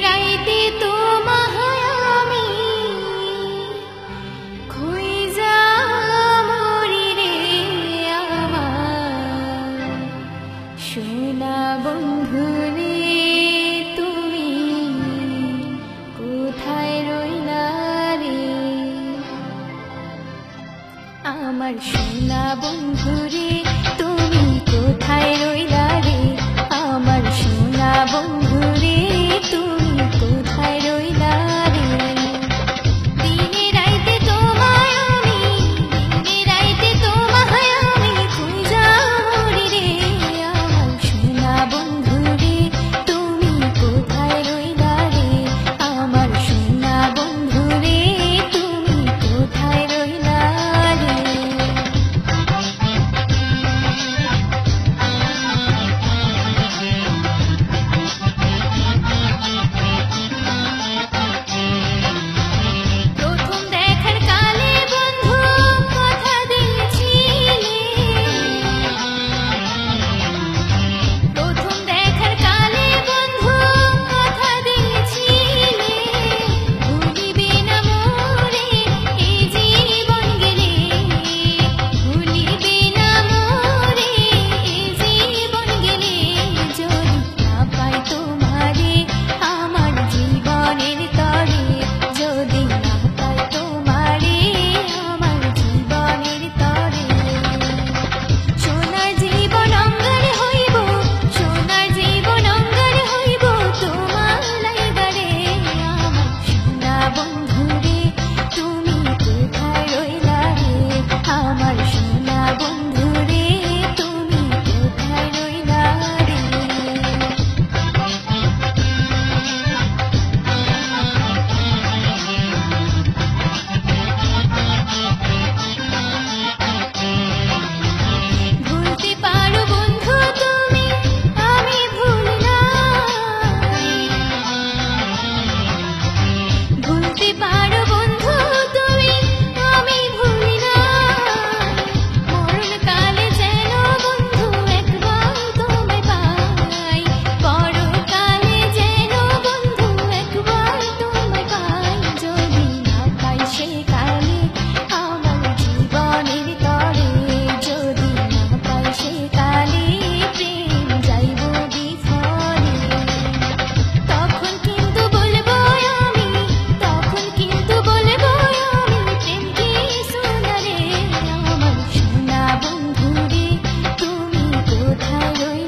রাইতে আমি মরি রে আমার। সোনা বন্ধুরে তুমি কোথায় রইলা রে? আমার সোনা তুমি কোথায় রইলা কোথায় রই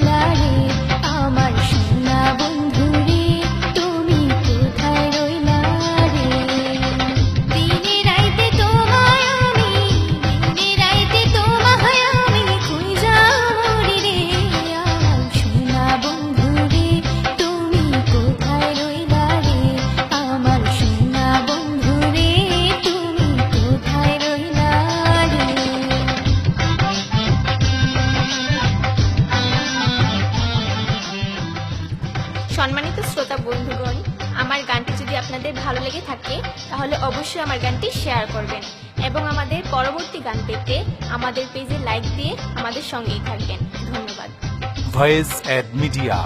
সম্মানিত শ্রোতা বন্ধুগণ, আমার গানটি যদি আপনাদের ভালো লেগে থাকে, তাহলে অবশ্যই আমার গানটি শেয়ার করবেন এবং আমাদের পরবর্তী গান পেতে আমাদের পেজে লাইক দিয়ে আমাদের সঙ্গেই থাকবেন। ধন্যবাদ। ভয়েস অ্যাড মিডিয়া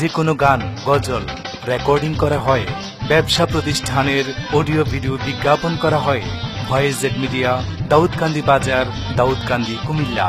যে কোনো গান, গজল রেকর্ডিং করা হয়, ব্যবসা প্রতিষ্ঠানের অডিও ভিডিও বিজ্ঞাপন করা হয় ভয়েস অ্যাড মিডিয়া দাউদকান্দি বাজার, দাউদকান্দি কুমিল্লা।